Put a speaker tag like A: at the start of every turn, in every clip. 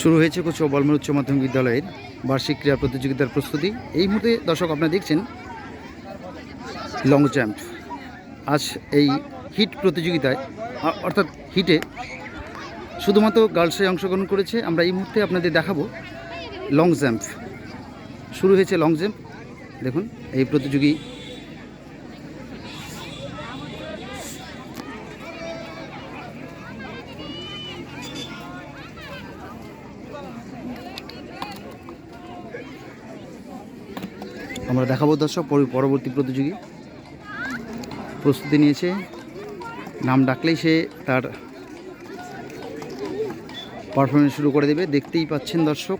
A: শুরু হয়েছে কোচ বলমর উচ্চ মাধ্যমিক বিদ্যালয়ের বার্ষিক ক্রীড়া প্রতিযোগিতার প্রস্তুতি। এই মুহূর্তে দর্শক আপনারা দেখছেন লং জাম্প আজ এই হিট প্রতিযোগিতায় অর্থাৎ হিটে শুধুমাত্র গার্লসে অংশগ্রহণ করেছে। আমরা এই মুহূর্তে আপনাদের দেখাবো লং জাম্প শুরু হয়েছে লং জাম্প দেখুন, এই প্রতিযোগী আমরা দেখাবো দর্শক, পর- পরবর্তী প্রতিযোগী প্রস্তুতি নিয়েছে। নাম ডাকলেই সে তার পারফরমেন্স শুরু করে দেবে। দেখতেই পাচ্ছেন দর্শক,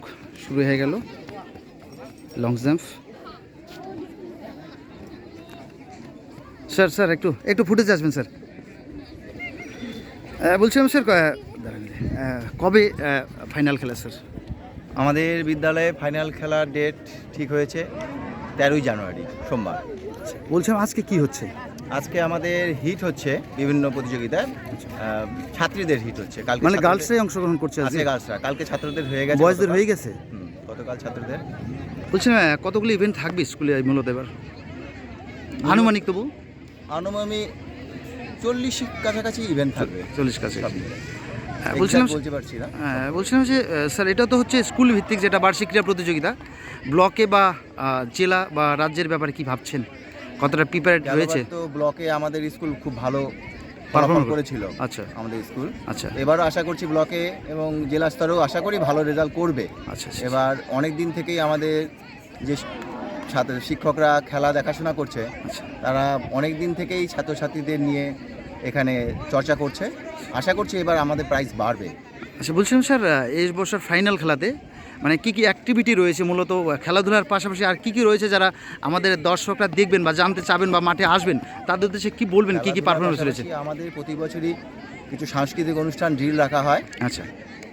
A: শুরু হয়ে গেল লং জাম্প স্যার স্যার, একটু একটু ফুটেজ আসবেন, স্যার। বলছিলাম, স্যার কবে ফাইনাল খেলা, স্যার?
B: আমাদের বিদ্যালয়ে ফাইনাল খেলার ডেট ঠিক হয়েছে। তেরোই জানুয়ারি সোমবার।
A: বলছিলাম আজকে কি হচ্ছে?
B: আজকে আমাদের হিট হচ্ছে বিভিন্ন প্রতিযোগিতায়। ছাত্রীদের হিট হচ্ছে। কালকে
A: মানে গার্লসরাই অংশগ্রহণ করছে
B: আজকে? গার্লসরা কালকে ছাত্রদের হয়ে গেছে
A: বয়েজদের
B: গতকাল।
A: হয়ে গেছে?
B: গতকাল ছাত্রদের
A: বলছিলাম আহ, কতগুলো ইভেন্ট থাকবে স্কুলে মূলত এবার? আনুমানিক তবু?
B: আনুমানিক চল্লিশ কাছাকাছি ইভেন্ট থাকবে।
A: চল্লিশ কাছে বলছিলাম
B: বলতে পারছি না।
A: হ্যাঁ, বলছিলাম যে স্যার এটা তো হচ্ছে স্কুল ভিত্তিক যেটা বার্ষিক ক্রীড়া প্রতিযোগিতা। ব্লকে বা জেলা বা রাজ্যের ব্যাপারে কি ভাবছেন? কতটা প্রিপারেড
B: হয়েছে তো ব্লকে আমাদের স্কুল খুব ভালো
A: করে।
B: করেছিল
A: আচ্ছা।
B: আমাদের স্কুল।
A: আচ্ছা।
B: এবারও আশা করছি ব্লকে এবং জেলা স্তরেও আশা করি ভালো রেজাল্ট করবে।
A: আচ্ছা আচ্ছা।
B: এবার অনেক দিন থেকেই আমাদের যে ছাত্র শিক্ষকরা খেলা দেখাশোনা করছে
A: আচ্ছা।
B: তারা অনেক দিন থেকেই ছাত্রছাত্রীদের নিয়ে এখানে চর্চা করছে। আশা করছি এবার আমাদের প্রাইস বাড়বে।
A: আচ্ছা বলছিলাম স্যার এই বছর ফাইনাল খেলাতে মানে কি কি অ্যাক্টিভিটি রয়েছে মূলত? খেলাধুলার পাশাপাশি আর কি কি রয়েছে যারা আমাদের দর্শকরা দেখবেন বা জানতে চাবেন বা মাঠে আসবেন তাদের উদ্দেশ্যে কি বলবেন কি কি পারফরমেন্স রয়েছে?
B: আমাদের প্রতি বছরই কিছু সাংস্কৃতিক অনুষ্ঠান ড্রিল রাখা হয়।
A: আচ্ছা।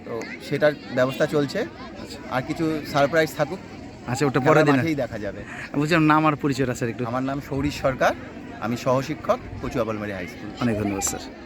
B: তো সেটার ব্যবস্থা চলছে। আর কিছু সারপ্রাইজ থাকুক।
A: আচ্ছা ওটা
B: পরে
A: দিন।
B: দেখা যাবে।
A: বলছিলাম নাম আর পরিচয়টা স্যার একটু।
B: আমার নাম সৌরিশ সরকার। আমি সহশিক্ষক কচুয়াবলমারি হাই স্কুল।
A: অনেক ধন্যবাদ স্যার।